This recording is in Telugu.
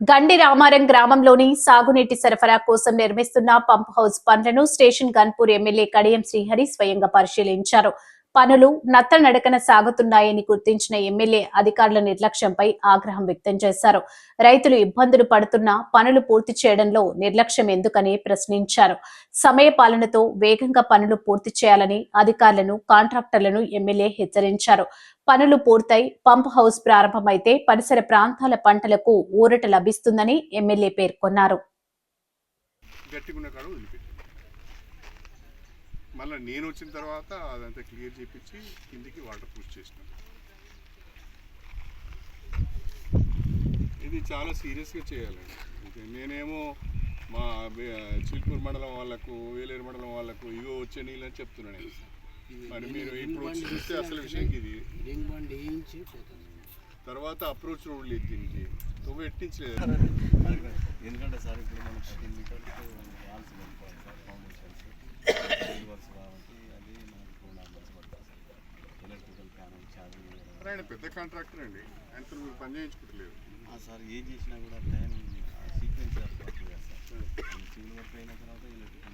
గండి రామారం గ్రామంలోని సాగునీటి సరఫరా కోసం నిర్మిస్తున్న పంప్ హౌస్ పనులను స్టేషన్ గన్పూర్ ఎమ్మెల్యే కడియం శ్రీహరి స్వయంగా పరిశీలించారు. పనులు నత్తనడకన సాగుతున్నాయని గుర్తించిన ఎమ్మెల్యే అధికారుల నిర్లక్ష్యంపై ఆగ్రహం వ్యక్తం చేశారు. రైతులు ఇబ్బందులు పడుతున్నా పనులు పూర్తి చేయడంలో నిర్లక్ష్యం ఎందుకని ప్రశ్నించారు. సమయ పాలనతో వేగంగా పనులు పూర్తి చేయాలని అధికారులను కాంట్రాక్టర్లను ఎమ్మెల్యే హెచ్చరించారు. పనులు పూర్తయి పంప్ హౌస్ ప్రారంభమైతే పరిసర ప్రాంతాల పంటలకు ఊరట లభిస్తుందని ఎమ్మెల్యే పేర్కొన్నారు. మళ్ళీ నేను వచ్చిన తర్వాత అదంతా క్లియర్ చేపించి కిందికి వాటర్ పుష్ చేసిన. ఇది చాలా సీరియస్గా చేయాలండి ఓకే నేనేమో మా చిల్పూర్ మండలం వాళ్ళకు వేలేరు మండలం వాళ్ళకు ఇగో వచ్చే నీళ్ళు అని చెప్తున్నాను నేను. మరి మీరు ఇప్పుడు వచ్చి చూస్తే అసలు విషయం ఇది. తర్వాత అప్రోచ్ రోడ్ లేదు దీనికి. తొవ్వ ఎట్టించలేదు ఎందుకంటే సార్ ఇప్పుడు మనం ఆయన పెద్ద కాంట్రాక్టర్ అండి. ఆయనతో మీరు పని చేయించుకుంటలేరు సార్ ఏం చేసినా కూడా టైం సీక్వెన్స్ సివిల్ వర్క్ అయిన తర్వాత ఎలక్ట్రికల్